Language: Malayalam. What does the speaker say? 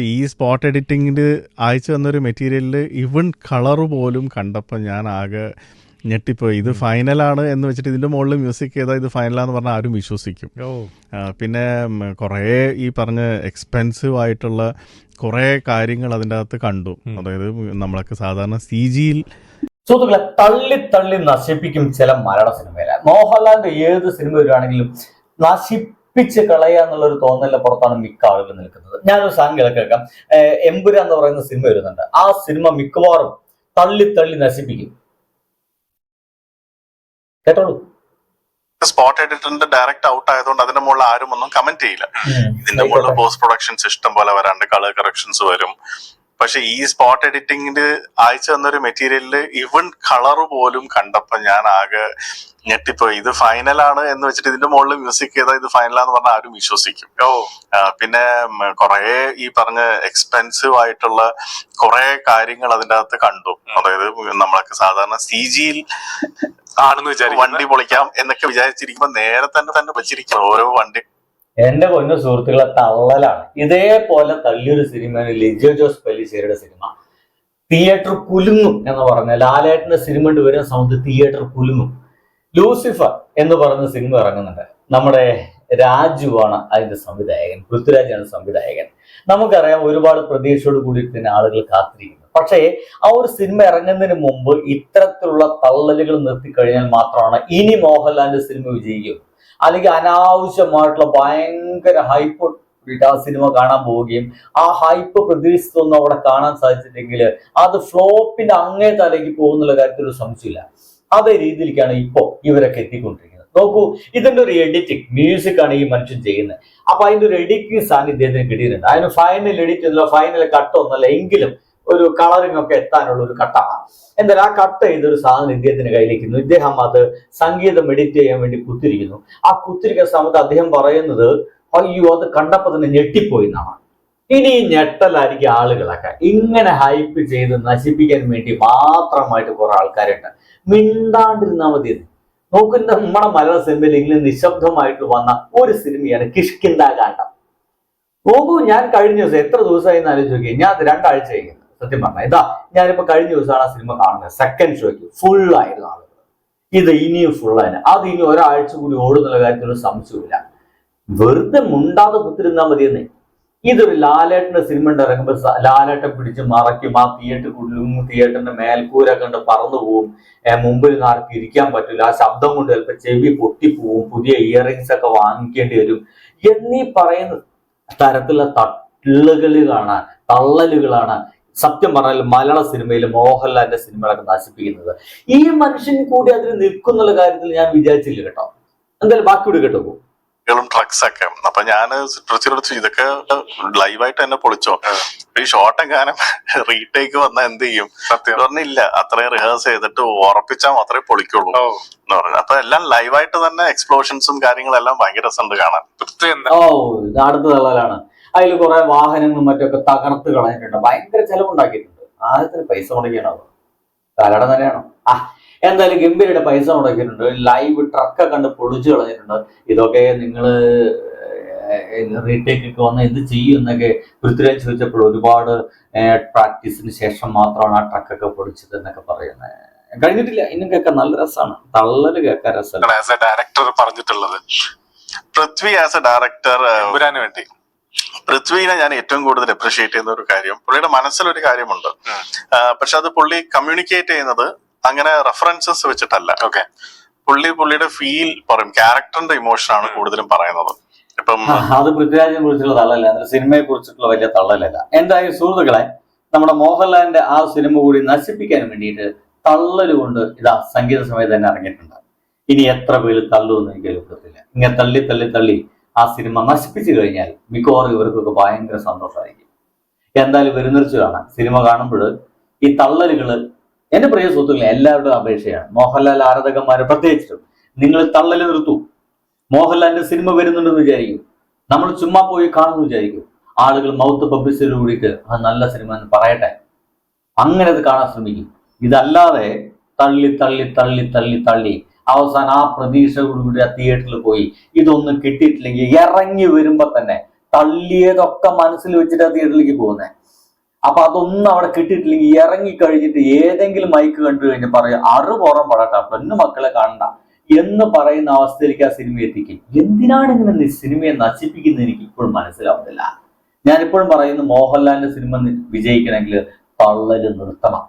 ഈ സ്പോട്ട് എഡിറ്റിങ്ങിൽ അയച്ചു തന്നൊരു മെറ്റീരിയലിൽ ഇവൺ കളർ പോലും കണ്ടപ്പോൾ ഞാൻ ആകെ ഞെട്ടിപ്പോയി. ഇത് ഫൈനലാണ് എന്ന് വെച്ചിട്ട് ഇതിന്റെ മുകളിൽ മ്യൂസിക് ചെയ്താൽ ഇത് ഫൈനലാന്ന് പറഞ്ഞാൽ ആരും വിശ്വസിക്കും. പിന്നെ കുറേ ഈ പറഞ്ഞ എക്സ്പെൻസീവ് ആയിട്ടുള്ള കുറേ കാര്യങ്ങൾ അതിന്റെ അകത്ത് കണ്ടു. അതായത് നമ്മളൊക്കെ സാധാരണ സി ജിയിൽ സുഹൃത്തുക്കളെ തള്ളി തള്ളി നശിപ്പിക്കും ചില മലയാള സിനിമയിലെ. മോഹൻലാലിന്റെ ഏത് സിനിമ വരുവാണെങ്കിലും നശിപ്പിച്ച് കളയുക എന്നുള്ള ഒരു തോന്നലിന്റെ പുറത്താണ് മിക്ക ആളുകൾ നിൽക്കുന്നത്. ഞാനൊരു സാധനം കേൾക്കാം. എംപുര എമ്പുര എന്ന് പറയുന്ന സിനിമ വരുന്നുണ്ട്. ആ സിനിമ മിക്കവാറും തള്ളി തള്ളി നശിപ്പിക്കും. കേട്ടോളൂ. സ്പോട്ട് എഡിറ്ററിന്റെ ഡയറക്റ്റ് ഔട്ട് ആയതുകൊണ്ട് അതിന്റെ മുകളിൽ ആരും ഒന്നും കമന്റ് ചെയ്യില്ല. ഇതിന്റെ മുകളിൽ പോസ്റ്റ് പ്രൊഡക്ഷൻസ് ഇഷ്ടം പോലെ വരാണ്ട് കളർ കറക്ഷൻസ് വരും. പക്ഷെ ഈ സ്പോട്ട് എഡിറ്റിംഗിന് അയച്ചു തന്നൊരു മെറ്റീരിയലിൽ ഇവൺ കളർ പോലും കണ്ടപ്പോ ഞാൻ ആകെ ഞെട്ടിപ്പോയി. ഇത് ഫൈനലാണ് എന്ന് വെച്ചിട്ട് ഇതിന്റെ മുകളിൽ മ്യൂസിക് ചെയ്താൽ ഇത് ഫൈനലാന്ന് പറഞ്ഞാൽ ആരും വിശ്വസിക്കും. ഓ. പിന്നെ കുറെ ഈ പറഞ്ഞ എക്സ്പെൻസീവ് ആയിട്ടുള്ള കുറെ കാര്യങ്ങൾ അതിന്റെ അകത്ത് കണ്ടു. അതായത് നമ്മളൊക്കെ സാധാരണ സി ജിയിൽ ആണെന്ന് വിചാരിക്കും. വണ്ടി പൊളിക്കാം എന്നൊക്കെ വിചാരിച്ചിരിക്കുമ്പോ നേരെ തന്നെ തന്നെ വെച്ചിരിക്കണം ഓരോ വണ്ടി എന്റെ കൊന്ന സുഹൃത്തുക്കളെ തള്ളലാണ്. ഇതേപോലെ തള്ളിയൊരു സിനിമയാണ് ലിജോ ജോസ് പല്ലിശ്ശേരിയുടെ സിനിമ. തിയേറ്റർ കുലുങ്ങും എന്ന് പറഞ്ഞ ലാലേട്ടന്റെ സിനിമ വരുന്ന സമയത്ത് തിയേറ്റർ കുലുങ്ങും. ലൂസിഫർ എന്ന് പറയുന്ന സിനിമ ഇറങ്ങുന്നുണ്ട്. നമ്മുടെ രാജുവാണ് അതിന്റെ സംവിധായകൻ പൃഥ്വിരാജാണ് സംവിധായകൻ. നമുക്കറിയാം ഒരുപാട് പ്രതീക്ഷയോട് കൂടി ആളുകൾ കാത്തിരിക്കുന്നു. പക്ഷേ ആ ഒരു സിനിമ ഇറങ്ങുന്നതിന് മുമ്പ് ഇത്തരത്തിലുള്ള തള്ളലുകൾ നിർത്തിക്കഴിഞ്ഞാൽ മാത്രമാണ് ഇനി മോഹൻലാലിന്റെ സിനിമ വിജയിക്കും. അല്ലെങ്കിൽ അനാവശ്യമായിട്ടുള്ള ഭയങ്കര ഹൈപ്പ് ആ സിനിമ കാണാൻ പോവുകയും ആ ഹൈപ്പ് പ്രതീക്ഷിച്ചതൊന്നും അവിടെ കാണാൻ സാധിച്ചില്ലെങ്കിൽ അത് ഫ്ലോപ്പിന്റെ അങ്ങേ തലയ്ക്ക് പോകുന്നുള്ള കാര്യത്തിൽ ഒരു സംശയമില്ല. അതേ രീതിയിലേക്കാണ് ഇപ്പോൾ ഇവരൊക്കെ എത്തിക്കൊണ്ടിരിക്കുന്നത്. നോക്കൂ ഇതിന്റെ ഒരു എഡിറ്റിംഗ് മ്യൂസിക് ആണ് ഈ മനുഷ്യൻ ചെയ്യുന്നത്. അപ്പൊ അതിന്റെ ഒരു എഡിറ്റിംഗ് സാധനം ഇദ്ദേഹത്തിന് കിട്ടിയിട്ടുണ്ട്. അതിന് ഫൈനൽ എഡിറ്റ് ഒന്നുമില്ല ഫൈനൽ കട്ട് ഒന്നുമല്ല എങ്കിലും ഒരു കളറിംഗ് ഒക്കെ എത്താനുള്ള ഒരു കട്ടാണ് എന്തായാലും ആ കട്ട് ചെയ്തൊരു സാധനം ഇദ്ദേഹത്തിന് കയ്യിലിരിക്കുന്നു. ഇദ്ദേഹം അത് സംഗീതം എഡിറ്റ് ചെയ്യാൻ വേണ്ടി കുത്തിരിക്കുന്നു. ആ കുത്തിരിക്കുന്ന സമയത്ത് അദ്ദേഹം പറയുന്നത് അയ്യോ അത് കണ്ടപ്പോ തന്നെ ഞെട്ടിപ്പോയി എന്നാണ്. ഇനി ഞെട്ടലായിരിക്കും ആളുകളൊക്കെ. ഇങ്ങനെ ഹൈപ്പ് ചെയ്ത് നശിപ്പിക്കാൻ വേണ്ടി മാത്രമായിട്ട് കുറെ ആൾക്കാരുണ്ട്. മിണ്ടാണ്ടിരുന്നാൽ മതി നോക്കുന്ന നമ്മുടെ മലയാള സിനിമയിൽ ഇങ്ങനെ നിശബ്ദമായിട്ട് വന്ന ഒരു സിനിമയാണ് കിഷ്കിന്ദ കാണ്ടം നോക്കൂ ഞാൻ കഴിഞ്ഞ ദിവസം എത്ര ദിവസമായി എന്ന് ആലോചിച്ച് നോക്കി ഞാൻ അത് രണ്ടാഴ്ച കഴിക്കുന്നു സത്യം പറഞ്ഞാൽ ഇതാ ഞാനിപ്പോ കഴിഞ്ഞ ദിവസമാണ് ആ സിനിമ കാണുന്നത്. സെക്കൻഡ് ഷോയ്ക്ക് ഫുൾ ആയിരുന്നു ആളുകൾ. ഇത് ഇനിയും ഫുൾ ആയിരുന്നു അത് ഇനി ഒരാഴ്ച കൂടി ഓടുന്നുള്ള കാര്യത്തിൽ ഒരു സംശയമില്ല വെറുതെ മുണ്ടാതെ കുത്തിരുന്നാൽ മതിയെന്നേ. ഇതൊരു ലാലേട്ടന്റെ സിനിമ ഇറങ്ങുമ്പോൾ ലാലേട്ടൻ പിടിച്ച് മറയ്ക്കും. ആ തിയേറ്റർ തിയേറ്ററിന്റെ മേൽക്കൂര കണ്ട് പറന്നു പോവും. മുമ്പിൽ ആർക്കും ഇരിക്കാൻ പറ്റില്ല ആ ശബ്ദം കൊണ്ട് ചിലപ്പോൾ ചെവി പൊട്ടിപ്പോവും. പുതിയ ഇയറിങ്സ് ഒക്കെ വാങ്ങിക്കേണ്ടി വരും. എന്നീ പറയുന്ന തരത്തിലുള്ള തട്ടലുകളാണ് തള്ളലുകളാണ് സത്യം പറഞ്ഞാൽ മലയാള സിനിമയിൽ മോഹൻലാലിന്റെ സിനിമകളൊക്കെ നശിപ്പിക്കുന്നത്. ഈ മനുഷ്യൻ കൂടി അതിന് നിൽക്കുന്നുള്ള കാര്യത്തിൽ ഞാൻ വിചാരിച്ചില്ല കേട്ടോ. എന്തായാലും ബാക്കി കൂടി കേട്ടോ ും ട്രക്സ് ഒക്കെ. അപ്പൊ ഞാൻ ട്രിച്ചിലെടുത്ത് ഇതൊക്കെ ലൈവായിട്ട് തന്നെ പൊളിച്ചോ? ഈ ഷോട്ട് എങ്ങാനും റീടേക്ക് വന്നാൽ എന്ത് ചെയ്യും? സത്യം. പറഞ്ഞില്ല അത്രയും റിഹേഴ്സ് ചെയ്തിട്ട് ഉറപ്പിച്ചാൽ മാത്രമേ പൊളിക്കുള്ളൂ എന്ന് പറഞ്ഞു. അപ്പൊ എല്ലാം ലൈവായിട്ട് തന്നെ എക്സ്പ്ലോഷൻസും കാര്യങ്ങളെല്ലാം ഭയങ്കര രസമുണ്ട് കാണാൻ. അടുത്ത തള്ളലാണ്. അതിൽ കുറെ വാഹനങ്ങളും മറ്റൊക്കെ തകർത്ത് കളഞ്ഞിട്ടുണ്ട്. ഭയങ്കര ചെലവുണ്ടാക്കിയിട്ടുണ്ട്. ആദ്യത്തിന് പൈസ മുടക്കിയാണോ കാലട നിലയാണോ ആ എന്തായാലും ഗംഭീരയുടെ പൈസ മുടക്കിയിട്ടുണ്ട്. ലൈവ് ട്രക്കൊക്കെ കണ്ട് പൊളിച്ചു കളഞ്ഞിട്ടുണ്ട്. ഇതൊക്കെ നിങ്ങൾ റീടേക്ക് ഒക്കെ വന്ന് എന്ത് ചെയ്യും എന്നൊക്കെ പൃഥ്വിരാജ് ചോദിച്ചപ്പോൾ ഒരുപാട് പ്രാക്ടീസിന് ശേഷം മാത്രമാണ് ആ ട്രക്കൊക്കെ പൊളിച്ചത് എന്നൊക്കെ പറയുന്നത്. കഴിഞ്ഞിട്ടില്ല. ഇന്നും കേൾക്കാൻ നല്ല രസമാണ്. തള്ളൽ കേൾക്കാൻ രസമാണ് ആസ് എ ഡയറക്ടർ പറഞ്ഞിട്ടുള്ളത്. പൃഥ്വി ആസ് എ ഡയറക്ടർ വരാൻ വേണ്ടി. പൃഥ്വിനെ ഞാൻ ഏറ്റവും കൂടുതൽ അപ്രിഷിയേറ്റ് ചെയ്യുന്ന ഒരു കാര്യം പുള്ളിയുടെ മനസ്സിലൊരു കാര്യമുണ്ട്. പക്ഷെ അത് പുള്ളി കമ്മ്യൂണിക്കേറ്റ് ചെയ്യുന്നത് അങ്ങനെ റെഫറൻസസ് വെച്ചിട്ടല്ല. ഓക്കെ പുള്ളി പുള്ളിയുടെ ഫീൽ പറയും ക്യാരക്ടറിന്റെ ഇമോഷൻ ആണ് കൂടുതലും പറയുന്നത്. ഇപ്പം അത് പൃഥ്വിരാജിനെ കുറിച്ചുള്ള തള്ളലല്ല സിനിമയെ കുറിച്ചിട്ടുള്ള വലിയ തള്ളലല്ല. എന്തായാലും സുഹൃത്തുക്കളെ നമ്മുടെ മോഹൻലാലിന്റെ ആ സിനിമ കൂടി നശിപ്പിക്കാൻ വേണ്ടിയിട്ട് തള്ളലുകൊണ്ട് ഇതാ സംഗീത സമയത്ത് തന്നെ ഇറങ്ങിയിട്ടുണ്ട്. ഇനി എത്ര പേര് തള്ളുമെന്ന് എനിക്ക് എളുപ്പത്തില്ല ഇങ്ങനെ തള്ളി തള്ളി തള്ളി ആ സിനിമ നശിപ്പിച്ചു കഴിഞ്ഞാൽ മിക്കവാറും ഇവർക്കൊക്കെ ഭയങ്കര സന്തോഷമായിരിക്കും. എന്തായാലും വരുന്നൊരു കാണാം. സിനിമ കാണുമ്പോൾ ഈ തള്ളലുകൾ എന്റെ പ്രിയ സുഹൃത്തുക്കളെ എല്ലാവരുടെയും അപേക്ഷയാണ്. മോഹൻലാൽ ആരാധകന്മാരെ പ്രത്യേകിച്ചിട്ടും നിങ്ങൾ തള്ളൽ നിർത്തൂ. മോഹൻലാലിന്റെ സിനിമ വരുന്നുണ്ടെന്ന് വിചാരിക്കും. നമ്മൾ ചുമ്മാ പോയി കാണുന്നു വിചാരിക്കും. ആളുകൾ മൗത്ത് പബ്ലിസിറ്റി കൂടിയിട്ട് അത് നല്ല സിനിമ എന്ന് പറയട്ടെ. അങ്ങനെ അത് കാണാൻ ശ്രമിക്കും. ഇതല്ലാതെ തള്ളി തള്ളി തള്ളി തള്ളി തള്ളി അവസാനം ആ പ്രതീക്ഷയോടുകൂടി ആ തിയേറ്ററിൽ പോയി. ഇതൊന്നും കിട്ടിയിട്ടില്ലെങ്കിൽ ഇറങ്ങി വരുമ്പോ തന്നെ തള്ളിയതൊക്കെ മനസ്സിൽ വെച്ചിട്ട് ആ തിയേറ്ററിലേക്ക് പോകുന്നത് അപ്പൊ അതൊന്നും അവിടെ കിട്ടിയിട്ടില്ലെങ്കിൽ ഇറങ്ങി കഴിഞ്ഞിട്ട് ഏതെങ്കിലും മൈക്ക് കണ്ടു കഴിഞ്ഞാൽ പറയും അറു പടട്ടാ പെണ്ണു മക്കളെ കാണണ്ട എന്ന് പറയുന്ന അവസ്ഥയിലേക്ക് ആ സിനിമ എത്തിക്കും. എന്തിനാണ് ഇങ്ങനെ സിനിമയെ നശിപ്പിക്കുന്നത് എനിക്ക് ഇപ്പോഴും മനസ്സിലാവുന്നില്ല. ഞാനിപ്പോഴും പറയുന്നു മോഹൻലാലിന്റെ സിനിമ വിജയിക്കണമെങ്കിൽ തള്ളൽ നിർത്തണം.